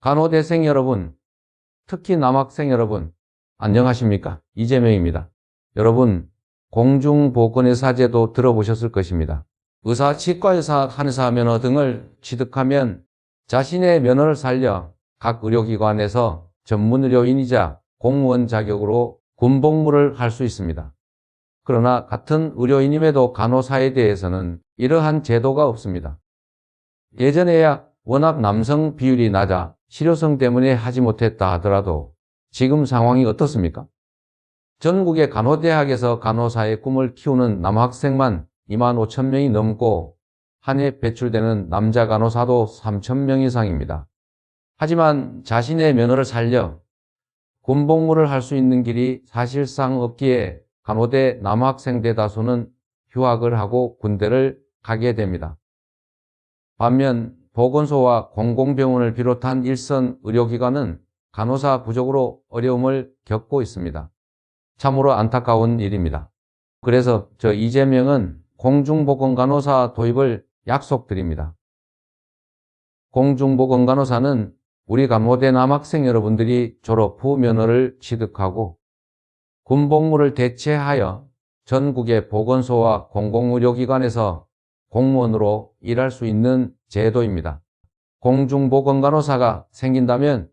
간호대생 여러분, 특히 남학생 여러분, 안녕하십니까? 이재명입니다. 여러분, 공중보건의 사제도 들어보셨을 것입니다. 의사, 치과의사, 한의사 면허 등을 취득하면 자신의 면허를 살려 각 의료기관에서 전문의료인이자 공무원 자격으로 군복무를 할 수 있습니다. 그러나 같은 의료인임에도 간호사에 대해서는 이러한 제도가 없습니다. 예전에야 워낙 남성 비율이 낮아 실효성 때문에 하지 못했다 하더라도 지금 상황이 어떻습니까? 전국의 간호대학에서 간호사의 꿈을 키우는 남학생만 2만 5천 명이 넘고 한 해 배출되는 남자 간호사도 3천 명 이상입니다. 하지만 자신의 면허를 살려 군복무를 할 수 있는 길이 사실상 없기에 간호대 남학생 대다수는 휴학을 하고 군대를 가게 됩니다. 반면 보건소와 공공병원을 비롯한 일선 의료기관은 간호사 부족으로 어려움을 겪고 있습니다. 참으로 안타까운 일입니다. 그래서 저 이재명은 공중보건간호사 도입을 약속드립니다. 공중보건간호사는 우리 간호대 남학생 여러분들이 졸업 후 면허를 취득하고 군복무를 대체하여 전국의 보건소와 공공의료기관에서 공무원으로 일할 수 있는 제도입니다. 공중보건간호사가 생긴다면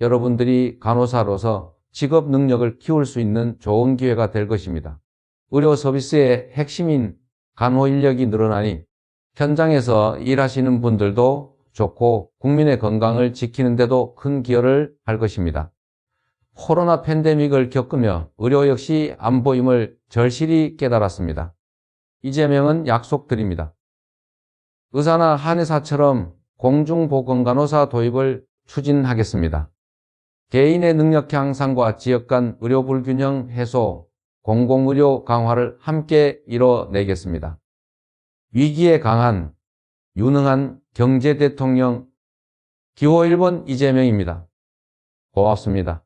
여러분들이 간호사로서 직업 능력을 키울 수 있는 좋은 기회가 될 것입니다. 의료 서비스의 핵심인 간호 인력이 늘어나니 현장에서 일하시는 분들도 좋고 국민의 건강을 지키는데도 큰 기여를 할 것입니다. 코로나 팬데믹을 겪으며 의료 역시 안 보임을 절실히 깨달았습니다. 이재명은 약속드립니다. 의사나 한의사처럼 공중보건간호사 도입을 추진하겠습니다. 개인의 능력 향상과 지역 간 의료 불균형 해소, 공공의료 강화를 함께 이뤄내겠습니다. 위기에 강한 유능한 경제 대통령 기호 1번 이재명입니다. 고맙습니다.